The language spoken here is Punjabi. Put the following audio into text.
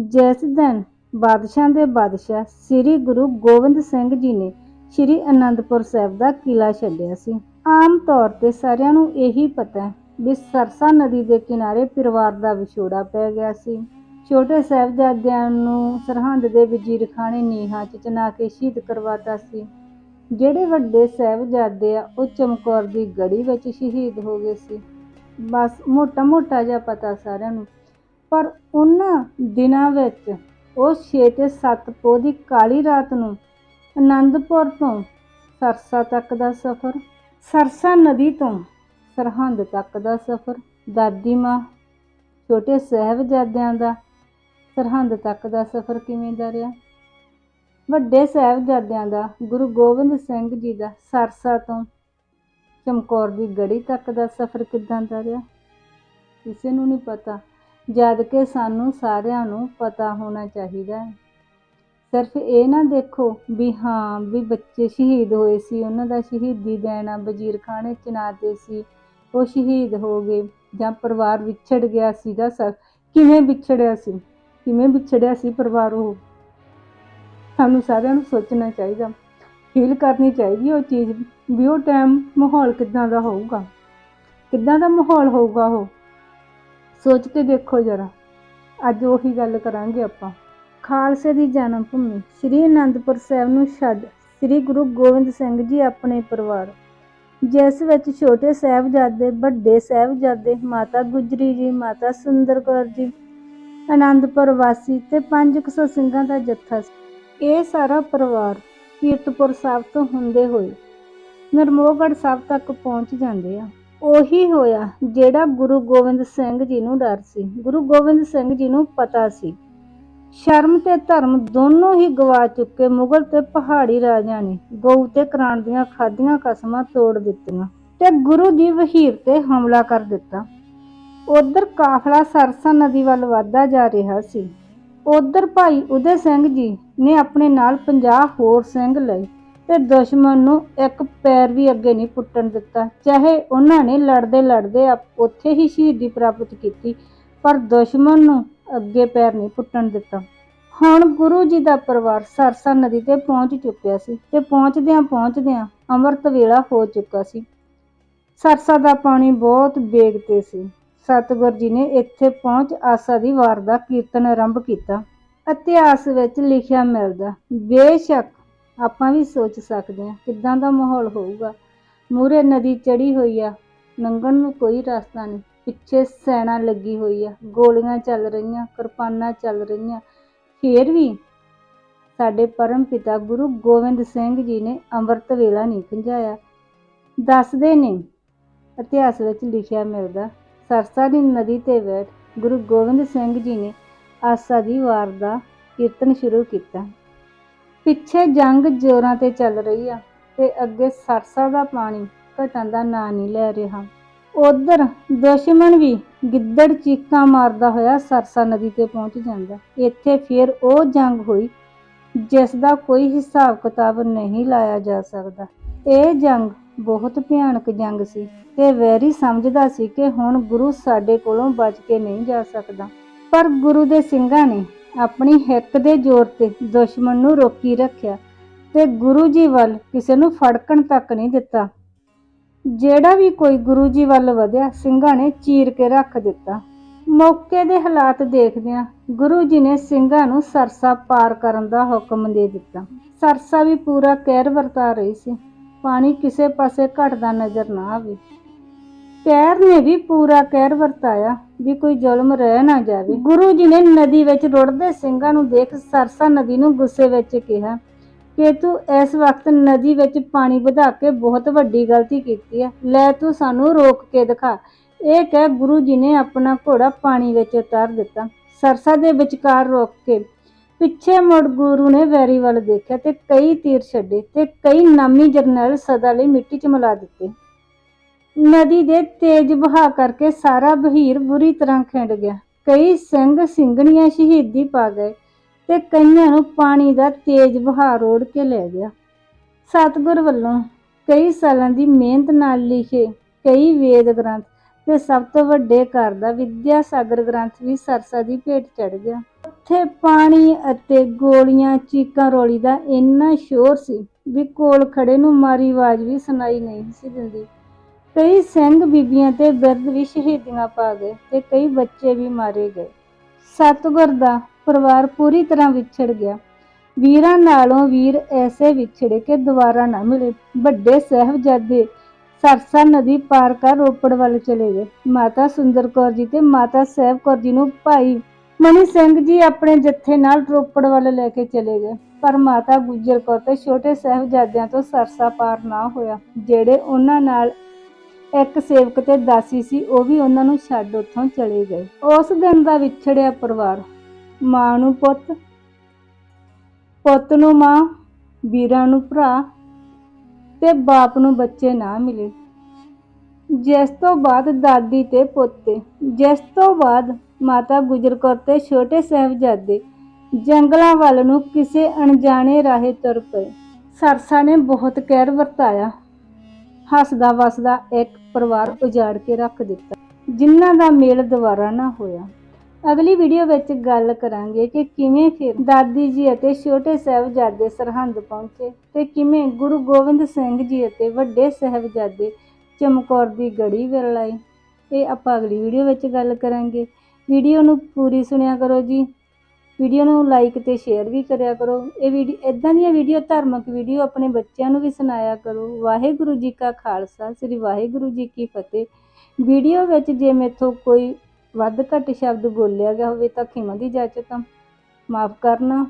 ਜਿਸ ਦਿਨ। ਬਾਦਸ਼ਾਹ ਦੇ ਬਾਦਸ਼ਾਹ ਸ੍ਰੀ ਗੁਰੂ ਗੋਬਿੰਦ ਸਿੰਘ ਜੀ ਨੇ ਸ੍ਰੀ ਅਨੰਦਪੁਰ ਸਾਹਿਬ ਦਾ ਕਿਲਾ ਛੱਡਿਆ ਸੀ। ਆਮ ਤੌਰ ਤੇ ਸਾਰਿਆਂ ਨੂੰ ਇਹੀ ਪਤਾ ਹੈ ਵੀ ਸਰਸਾ ਨਦੀ ਦੇ ਕਿਨਾਰੇ ਪਰਿਵਾਰ ਦਾ ਵਿਛੋੜਾ ਪੈ ਗਿਆ ਸੀ। ਛੋਟੇ ਸਾਹਿਬਜ਼ਾਦਿਆਂ ਨੂੰ ਸਰਹੰਦ ਦੇ ਵਜ਼ੀਰ ਖਾਨ ਨੀਹਾਂ 'ਚ ਚਨਾ ਕੇ ਸ਼ਹੀਦ ਕਰਵਾਤਾ ਸੀ। ਜਿਹੜੇ ਵੱਡੇ ਸਾਹਿਬਜ਼ਾਦੇ ਆ, ਉਹ ਚਮਕੌਰ ਦੀ ਗੜੀ ਵਿੱਚ ਸ਼ਹੀਦ ਹੋ ਗਏ ਸੀ। ਬਸ ਮੋਟਾ ਮੋਟਾ ਜਿਹਾ ਪਤਾ ਸਾਰਿਆਂ ਨੂੰ ਪਰ ਉਹਨਾਂ ਦਿਨਾਂ ਵਿੱਚ ਉਹ 6 ਤੇ 7 ਪੋਹ ਦੀ ਕਾਲੀ ਰਾਤ ਨੂੰ ਆਨੰਦਪੁਰ ਤੋਂ ਸਰਸਾ ਤੱਕ ਦਾ ਸਫ਼ਰ, ਸਰਸਾ ਨਦੀ ਤੋਂ ਸਰਹੰਦ ਤੱਕ ਦਾ ਸਫ਼ਰ, ਦਾਦੀ ਮਾਂ ਛੋਟੇ ਸਾਹਿਬਜ਼ਾਦਿਆਂ ਦਾ ਸਰਹੰਦ ਤੱਕ ਦਾ ਸਫ਼ਰ ਕਿਵੇਂ ਦਾ ਰਿਹਾ? ਵੱਡੇ ਸਾਹਿਬਜ਼ਾਦਿਆਂ ਦਾ, ਗੁਰੂ ਗੋਬਿੰਦ ਸਿੰਘ ਜੀ ਦਾ ਸਰਸਾ ਤੋਂ ਚਮਕੌਰ ਦੀ ਗੜੀ ਤੱਕ ਦਾ ਸਫ਼ਰ ਕਿੱਦਾਂ ਦਾ ਰਿਹਾ? ਕਿਸੇ ਨੂੰ ਨਹੀਂ ਪਤਾ। ਜਦ ਕਿ ਸਾਨੂੰ ਸਾਰਿਆਂ ਨੂੰ ਪਤਾ ਹੋਣਾ ਚਾਹੀਦਾ ਹੈ। ਸਿਰਫ ਇਹ ਨਾ ਦੇਖੋ ਵੀ ਹਾਂ, ਵੀ ਬੱਚੇ ਸ਼ਹੀਦ ਹੋਏ ਸੀ, ਉਹਨਾਂ ਦਾ ਸ਼ਹੀਦੀ ਦੇਣਾ ਵਜ਼ੀਰ ਖਾਨੇ ਚਨਾਤੇ ਸੀ, ਉਹ ਸ਼ਹੀਦ ਹੋ ਗਏ ਜਾਂ ਪਰਿਵਾਰ ਵਿਛੜ ਗਿਆ ਸੀਗਾ ਸਰ ਕਿਵੇਂ ਵਿਛੜਿਆ ਸੀ? ਕਿਵੇਂ ਵਿਛੜਿਆ ਸੀ ਪਰਿਵਾਰ ਉਹ? ਸਾਨੂੰ ਸਾਰਿਆਂ ਨੂੰ ਸੋਚਣਾ ਚਾਹੀਦਾ। ਫੀਲ ਕਰਨੀ ਚਾਹੀਦੀ ਉਹ ਚੀਜ਼ ਵੀ ਉਹ ਟਾਈਮ ਮਾਹੌਲ ਕਿੱਦਾਂ ਦਾ ਹੋਊਗਾ? ਕਿੱਦਾਂ ਦਾ ਮਾਹੌਲ ਹੋਊਗਾ ਉਹ? ਸੋਚ ਕੇ ਦੇਖੋ ਜਰਾ। ਅੱਜ ਉਹੀ ਗੱਲ ਕਰਾਂਗੇ ਆਪਾਂ। ਖਾਲਸੇ ਦੀ ਜਨਮ ਭੂਮੀ, ਸ੍ਰੀ ਅਨੰਦਪੁਰ ਸਾਹਿਬ ਨੂੰ ਛੱਡ ਸ੍ਰੀ ਗੁਰੂ ਗੋਬਿੰਦ ਸਿੰਘ ਜੀ ਆਪਣੇ ਪਰਿਵਾਰ। ਜਿਸ ਵਿੱਚ ਛੋਟੇ ਸਾਹਿਬਜ਼ਾਦੇ, ਵੱਡੇ ਸਾਹਿਬਜ਼ਾਦੇ, ਮਾਤਾ ਗੁਜਰੀ ਜੀ, ਮਾਤਾ ਸੁੰਦਰ ਕੌਰ ਜੀ ਆਨੰਦਪੁਰ ਵਾਸੀ ਤੇ 500 ਸਿੰਘਾਂ ਦਾ ਜੱਥਾ ਸੀ। ਇਹ ਸਾਰਾ ਪਰਿਵਾਰ ਕੀਰਤਪੁਰ ਸਾਹਿਬ ਤੋਂ ਹੁੰਦੇ ਹੋਏ ਨਰਮੋਗੜ ਸਾਹਿਬ ਤੱਕ ਪਹੁੰਚ ਜਾਂਦੇ ਆ। ਉਹੀ ਹੋਇਆ ਜਿਹੜਾ ਗੁਰੂ ਗੋਬਿੰਦ ਸਿੰਘ ਜੀ ਨੂੰ ਡਰ ਸੀ। ਗੁਰੂ ਗੋਬਿੰਦ ਸਿੰਘ ਜੀ ਨੂੰ ਪਤਾ ਸੀ। ਸ਼ਰਮ ਤੇ ਧਰਮ ਦੋਨੋਂ ਹੀ ਗਵਾ ਚੁੱਕੇ ਮੁਗਲ ਤੇ ਪਹਾੜੀ ਰਾਜਿਆਂ ਨੇ। ਗਊ ਤੇ ਕਰਾਣ ਦੀਆਂ ਖਾਦੀਆਂ ਕਸਮਾਂ ਤੋੜ ਦਿੱਤੀਆਂ ਤੇ ਗੁਰੂ ਦੀ ਵਹੀਰ ਤੇ ਹਮਲਾ ਕਰ ਦਿੱਤਾ। ਉਧਰ ਕਾਫਲਾ ਸਰਸਾ ਨਦੀ ਵੱਲ ਵਧਦਾ ਜਾ ਰਿਹਾ ਸੀ। ਉਧਰ ਭਾਈ ਉਦੇ ਸਿੰਘ ਜੀ ਨੇ ਆਪਣੇ ਨਾਲ 50 ਹੋਰ ਸਿੰਘ ਲਏ। ਤੇ ਦੁਸ਼ਮਣ ਨੂੰ ਇੱਕ ਪੈਰ ਵੀ ਅੱਗੇ ਨਹੀਂ ਪੁੱਟਣ ਦਿੱਤਾ। ਚਾਹੇ ਉਹਨਾਂ ਨੇ ਲੜਦੇ ਲੜਦੇ ਆਪ- ਉੱਥੇ ਹੀ ਸ਼ਹੀਦੀ ਪ੍ਰਾਪਤ ਕੀਤੀ, ਪਰ ਦੁਸ਼ਮਣ ਨੂੰ ਅੱਗੇ ਪੈਰ ਨਹੀਂ ਪੁੱਟਣ ਦਿੱਤਾ। ਹੁਣ ਗੁਰੂ ਜੀ ਦਾ ਪਰਿਵਾਰ ਸਰਸਾ ਨਦੀ ਤੇ ਪਹੁੰਚ ਚੁੱਕਿਆ ਸੀ ਤੇ ਪਹੁੰਚਦਿਆਂ ਪਹੁੰਚਦਿਆਂ ਅੰਮ੍ਰਿਤ ਵੇਲਾ ਹੋ ਚੁੱਕਾ ਸੀ। ਸਰਸਾ ਦਾ ਪਾਣੀ ਬਹੁਤ ਵੇਗ ਤੇ ਸੀ। ਸਤਿਗੁਰ ਜੀ ਨੇ ਇੱਥੇ ਪਹੁੰਚ ਆਸਾ ਦੀ ਵਾਰ ਦਾ ਕੀਰਤਨ ਆਰੰਭ ਕੀਤਾ। ਇਤਿਹਾਸ ਵਿੱਚ ਲਿਖਿਆ ਮਿਲਦਾ, ਬੇਸ਼ੱਕ ਆਪਾਂ ਵੀ ਸੋਚ ਸਕਦੇ ਹਾਂ ਕਿੱਦਾਂ ਦਾ ਮਾਹੌਲ ਹੋਊਗਾ। ਮੂਰੇ ਨਦੀ ਚੜੀ ਹੋਈ ਆ, ਲੰਘਣ ਨੂੰ ਕੋਈ ਰਸਤਾ ਨਹੀਂ। ਪਿੱਛੇ ਸੈਣਾ ਲੱਗੀ ਹੋਈ ਆ, ਗੋਲੀਆਂ ਚੱਲ ਰਹੀਆਂ, ਕਿਰਪਾਨਾਂ ਚੱਲ ਰਹੀਆਂ। ਫੇਰ ਵੀ ਸਾਡੇ ਪਰਮ ਪਿਤਾ ਗੁਰੂ ਗੋਬਿੰਦ ਸਿੰਘ ਜੀ ਨੇ ਅੰਮ੍ਰਿਤ ਵੇਲਾ ਨਹੀਂ ਖੰਝਾਇਆ ਦੱਸਦੇ ਨੇ, ਇਤਿਹਾਸ ਵਿੱਚ ਲਿਖਿਆ ਮਿਲਦਾ, ਸਰਸਾ ਦੀ ਨਦੀ ਤੇ ਬੈਠ ਗੁਰੂ ਗੋਬਿੰਦ ਸਿੰਘ ਜੀ ਨੇ ਆਸਾ ਦੀ ਵਾਰ ਦਾ ਕੀਰਤਨ ਸ਼ੁਰੂ ਕੀਤਾ। ਪਿੱਛੇ ਜੰਗ ਜ਼ੋਰਾਂ ਤੇ ਚੱਲ ਰਹੀ ਆ ਤੇ ਅੱਗੇ ਸਰਸਾ ਦਾ ਪਾਣੀ ਘਟਣ ਦਾ ਨਾਂ ਨਹੀਂ ਲੈ ਰਿਹਾ। ਉਧਰ ਦੁਸ਼ਮਣ ਵੀ ਗਿੱਦੜ ਚੀਕਾਂ ਮਾਰਦਾ ਹੋਇਆ ਸਰਸਾ ਨਦੀ ਤੇ ਪਹੁੰਚ ਜਾਂਦਾ। ਇੱਥੇ ਫਿਰ ਉਹ ਜੰਗ ਹੋਈ ਜਿਸ ਦਾ ਕੋਈ ਹਿਸਾਬ ਕਿਤਾਬ ਨਹੀਂ ਲਾਇਆ ਜਾ ਸਕਦਾ। ਇਹ ਜੰਗ ਬਹੁਤ ਭਿਆਨਕ ਜੰਗ ਸੀ ਤੇ ਵੈਰੀ ਸਮਝਦਾ ਸੀ ਕਿ ਹੁਣ ਗੁਰੂ ਸਾਡੇ ਕੋਲੋਂ ਬਚ ਕੇ ਨਹੀਂ ਜਾ ਸਕਦਾ। ਪਰ ਗੁਰੂ ਦੇ ਸਿੰਘਾਂ ਨੇ ਆਪਣੀ ਹਿੱਕ ਦੇ ਜ਼ੋਰ ਤੇ ਦੁਸ਼ਮਣ ਨੂੰ ਰੋਕੀ ਰੱਖਿਆ ਤੇ ਗੁਰੂ ਜੀ ਵੱਲ ਕਿਸੇ ਨੂੰ ਫੜਕਣ ਤੱਕ ਨਹੀਂ ਦਿੱਤਾ। ਜਿਹੜਾ ਵੀ ਕੋਈ ਗੁਰੂ ਜੀ ਵੱਲ ਵਧਿਆ, ਸਿੰਘਾਂ ਨੇ ਚੀਰ ਕੇ ਰੱਖ ਦਿੱਤਾ। ਮੌਕੇ ਦੇ ਹਾਲਾਤ ਦੇਖਦਿਆਂ ਗੁਰੂ ਜੀ ਨੇ ਸਿੰਘਾਂ ਨੂੰ ਸਰਸਾ ਪਾਰ ਕਰਨ ਦਾ ਹੁਕਮ ਦੇ ਦਿੱਤਾ। ਸਰਸਾ ਵੀ ਪੂਰਾ ਕਹਿਰ ਵਰਤਾ ਰਹੀ ਸੀ। ਪਾਣੀ ਕਿਸੇ ਪਾਸੇ ਘਟਦਾ ਨਜ਼ਰ ਨਾ ਆਵੇ। ਕਹਿਰ ਨੇ ਵੀ ਪੂਰਾ ਕਹਿਰ ਵਰਤਾਇਆ ਵੀ ਕੋਈ ਜ਼ੁਲਮ ਰਹਿ ਨਾ ਜਾਵੇ। ਗੁਰੂ ਜੀ ਨੇ ਨਦੀ ਵਿੱਚ ਰੁੜਦੇ ਸਿੰਘਾਂ ਨੂੰ ਦੇਖ ਸਰਸਾ ਨਦੀ ਨੂੰ ਗੁੱਸੇ ਵਿੱਚ ਕਿਹਾ ਕਿ ਤੂੰ ਇਸ ਵਕਤ ਨਦੀ ਵਿੱਚ ਪਾਣੀ ਵਧਾ ਕੇ ਬਹੁਤ ਵੱਡੀ ਗਲਤੀ ਕੀਤੀ ਹੈ। ਲੈ ਤੂੰ ਸਾਨੂੰ ਰੋਕ ਕੇ ਦਿਖਾ। ਇਹ ਕਹਿ ਗੁਰੂ ਜੀ ਨੇ ਆਪਣਾ ਘੋੜਾ ਪਾਣੀ ਵਿੱਚ ਉਤਾਰ ਦਿੱਤਾ। ਸਰਸਾ ਦੇ ਵਿਚਕਾਰ ਰੋਕ ਕੇ ਪਿੱਛੇ ਮੁੜ ਗੁਰੂ ਨੇ ਵੈਰੀ ਵੱਲ ਦੇਖਿਆ ਤੇ ਕਈ ਤੀਰ ਛੱਡੇ ਤੇ ਕਈ ਨਾਮੀ ਜਰਨੈਲ ਸਦਾ ਲਈ ਮਿੱਟੀ 'ਚ ਮਿਲਾ ਦਿੱਤੇ। ਨਦੀ ਦੇ ਤੇਜ਼ ਵਹਾਅ ਕਰਕੇ ਸਾਰਾ ਬਹੀਰ ਬੁਰੀ ਤਰ੍ਹਾਂ ਖਿੰਡ ਗਿਆ। ਕਈ ਸਿੰਘ ਸਿੰਘਣੀਆਂ ਸ਼ਹੀਦੀ ਪਾ ਗਏ ਤੇ ਕਈਆਂ ਨੂੰ ਪਾਣੀ ਦਾ ਤੇਜ਼ ਵਹਾਅ ਰੋੜ ਕੇ ਲੈ ਗਿਆ। ਸਤਿਗੁਰ ਵੱਲੋਂ ਕਈ ਸਾਲਾਂ ਦੀ ਮਿਹਨਤ ਨਾਲ ਲਿਖੇ ਕਈ ਵੇਦ ਗ੍ਰੰਥ ਤੇ ਸਭ ਤੋਂ ਵੱਡੇ ਘਰ ਦਾ ਵਿਦਿਆ ਸਾਗਰ ਗ੍ਰੰਥ ਵੀ ਸਰਸਾ ਦੀ ਭੇਟ ਚੜ ਗਿਆ। ਉੱਥੇ ਪਾਣੀ ਅਤੇ ਗੋਲੀਆਂ, ਚੀਕਾਂ, ਰੋਲੀ ਦਾ ਇੰਨਾ ਸ਼ੋਰ ਸੀ ਵੀ ਕੋਲ ਖੜੇ ਨੂੰ ਮਾਰੀ ਆਵਾਜ਼ ਵੀ ਸੁਣਾਈ ਨਹੀਂ ਸੀ ਦਿੰਦੀ। ਕਈ ਸਿੰਘ ਬੀਬੀਆਂ ਤੇ ਬਿਰਧ ਵੀ ਸ਼ਹੀਦੀਆਂ ਪਾ ਗਏ ਤੇ ਕਈ ਬੱਚੇ ਵੀ ਮਾਰੇ ਗਏ। ਸਤਗੁਰ ਦਾ ਪਰਿਵਾਰ ਪੂਰੀ ਤਰ੍ਹਾਂ ਵਿਛੜ ਗਿਆ। ਵੀਰਾਂ ਨਾਲੋਂ ਵੀਰ ਐਸੇ ਵਿਛੜੇ ਕਿ ਦੁਬਾਰਾ ਨਾ ਮਿਲੇ। ਵੱਡੇ ਸਾਹਿਬਜ਼ਾਦੇ ਸਰਸਾ ਨਦੀ ਪਾਰ ਕਰ ਰੋਪੜ ਵੱਲ ਚਲੇ ਗਏ। ਮਾਤਾ ਸੁੰਦਰ ਕੌਰ ਜੀ ਤੇ ਮਾਤਾ ਸਾਹਿਬ ਕੌਰ ਜੀ ਨੂੰ ਭਾਈ ਮਨੀ ਸਿੰਘ ਜੀ ਆਪਣੇ ਜੱਥੇ ਨਾਲ ਰੋਪੜ ਵੱਲ ਲੈ ਕੇ ਚਲੇ ਗਏ। ਪਰ ਮਾਤਾ ਗੁਜਰ ਕੌਰ ਤੇ ਛੋਟੇ ਸਾਹਿਬਜ਼ਾਦਿਆਂ ਤੋਂ ਸਰਸਾ ਪਾਰ ਨਾ ਹੋਇਆ, ਜਿਹੜੇ ਉਹਨਾਂ ਨਾਲ ਇੱਕ ਸੇਵਕ ਤੇ ਦਾਸੀ ਸੀ, ਉਹ ਵੀ ਉਹਨਾਂ ਨੂੰ ਛੱਡ ਉੱਥੋਂ ਚਲੇ ਗਏ। ਉਸ ਦਿਨ ਦਾ ਵਿਛੜਿਆ ਪਰਿਵਾਰ, ਮਾਂ ਨੂੰ ਪੁੱਤ ਪੁੱਤ ਨੂੰ ਮਾਂ, ਵੀਰਾਂ ਨੂੰ ਭਰਾ ਤੇ ਬਾਪ ਨੂੰ ਬੱਚੇ ਨਾ ਮਿਲੇ। ਜਿਸ ਤੋਂ ਬਾਅਦ ਦਾਦੀ ਤੇ ਪੋਤੇ, ਜਿਸ ਤੋਂ ਬਾਅਦ ਮਾਤਾ ਗੁਜਰ ਕੌਰ ਤੇ ਛੋਟੇ ਸਾਹਿਬਜ਼ਾਦੇ ਜੰਗਲਾਂ ਵੱਲ ਨੂੰ ਕਿਸੇ ਅਣਜਾਣੇ ਰਾਹੇ ਤੁਰ ਪਏ। ਸਰਸਾ ਨੇ ਬਹੁਤ ਕਹਿਰ ਵਰਤਾਇਆ। ਹੱਸਦਾ ਵਸਦਾ ਇੱਕ ਪਰਿਵਾਰ ਉਜਾੜ ਕੇ ਰੱਖ ਦਿੱਤਾ। ਜਿਨ੍ਹਾਂ ਦਾ ਮੇਲ ਦੁਬਾਰਾ ਨਾ ਹੋਇਆ। ਅਗਲੀ ਵੀਡੀਓ ਵਿੱਚ ਗੱਲ ਕਰਾਂਗੇ ਕਿ ਕਿਵੇਂ ਫਿਰ ਦਾਦੀ ਜੀ ਅਤੇ ਛੋਟੇ ਸਾਹਿਬਜ਼ਾਦੇ ਸਰਹੰਦ ਪਹੁੰਚੇ ਤੇ ਕਿਵੇਂ ਗੁਰੂ ਗੋਬਿੰਦ ਸਿੰਘ ਜੀ ਅਤੇ ਵੱਡੇ ਸਾਹਿਬਜ਼ਾਦੇ ਚਮਕੌਰ ਦੀ ਗੜੀ ਵਿਰਲਾਈ ਇਹ ਆਪਾਂ ਅਗਲੀ ਵੀਡੀਓ ਵਿੱਚ ਗੱਲ ਕਰਾਂਗੇ। ਵੀਡੀਓ ਨੂੰ ਪੂਰੀ ਸੁਣਿਆ ਕਰੋ ਜੀ। ਵੀਡੀਓ ਨੂੰ ਲਾਈਕ ਤੇ ਸ਼ੇਅਰ ਵੀ ਕਰਿਆ ਕਰੋ। ਇਹ ਵੀਡੀਓ ਇਦਾਂ ਦੀਆਂ ਵੀਡੀਓ, ਧਾਰਮਿਕ ਵੀਡੀਓ ਆਪਣੇ ਬੱਚਿਆਂ ਨੂੰ ਵੀ ਸੁਣਾਇਆ ਕਰੋ। ਵਾਹਿਗੁਰੂ ਜੀ ਕਾ ਖਾਲਸਾ, ਸ੍ਰੀ ਵਾਹਿਗੁਰੂ ਜੀ ਕੀ ਫਤਿਹ। ਵੀਡੀਓ ਵਿੱਚ ਜੇ ਮੇਥੋਂ ਕੋਈ ਵੱਧ ਘੱਟ ਸ਼ਬਦ ਬੋਲਿਆ ਗਿਆ ਹੋਵੇ ਤਾਂ ਖਿਮਾ ਦੀ ਜਾਚਕ ਮਾਫ ਕਰਨਾ।